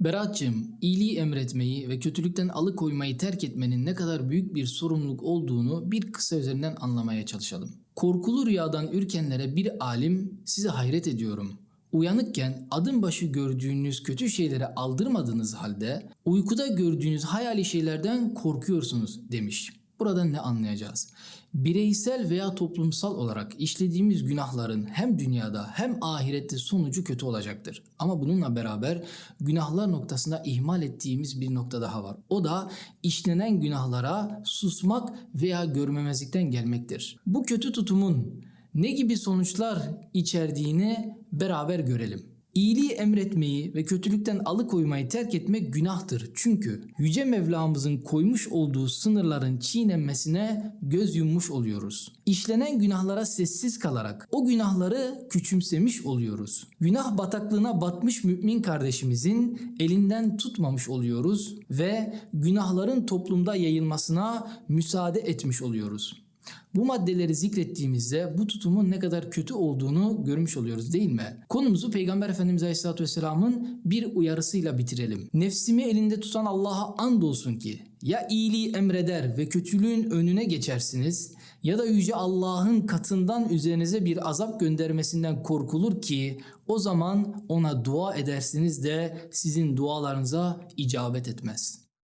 Berat'cığım, iyiliği emretmeyi ve kötülükten alıkoymayı terk etmenin ne kadar büyük bir sorumluluk olduğunu bir kısa üzerinden anlamaya çalışalım. Korkulu rüyadan ürkenlere bir alim size hayret ediyorum. Uyanıkken adım başı gördüğünüz kötü şeylere aldırmadığınız halde uykuda gördüğünüz hayali şeylerden korkuyorsunuz demiş. Buradan ne anlayacağız? Bireysel veya toplumsal olarak işlediğimiz günahların hem dünyada hem ahirette sonucu kötü olacaktır. Ama bununla beraber günahlar noktasında ihmal ettiğimiz bir nokta daha var. O da işlenen günahlara susmak veya görmemezlikten gelmektir. Bu kötü tutumun ne gibi sonuçlar içerdiğini beraber görelim. İyiliği emretmeyi ve kötülükten alıkoymayı terk etmek günahtır. Çünkü Yüce Mevlamızın koymuş olduğu sınırların çiğnenmesine göz yummuş oluyoruz. İşlenen günahlara sessiz kalarak o günahları küçümsemiş oluyoruz. Günah bataklığına batmış mümin kardeşimizin elinden tutmamış oluyoruz ve günahların toplumda yayılmasına müsaade etmiş oluyoruz. Bu maddeleri zikrettiğimizde bu tutumun ne kadar kötü olduğunu görmüş oluyoruz değil mi? Konumuzu Peygamber Efendimiz Aleyhisselatü Vesselam'ın bir uyarısıyla bitirelim. Nefsimi elinde tutan Allah'a andolsun ki ya iyiliği emreder ve kötülüğün önüne geçersiniz ya da Yüce Allah'ın katından üzerinize bir azap göndermesinden korkulur ki o zaman ona dua edersiniz de sizin dualarınıza icabet etmez.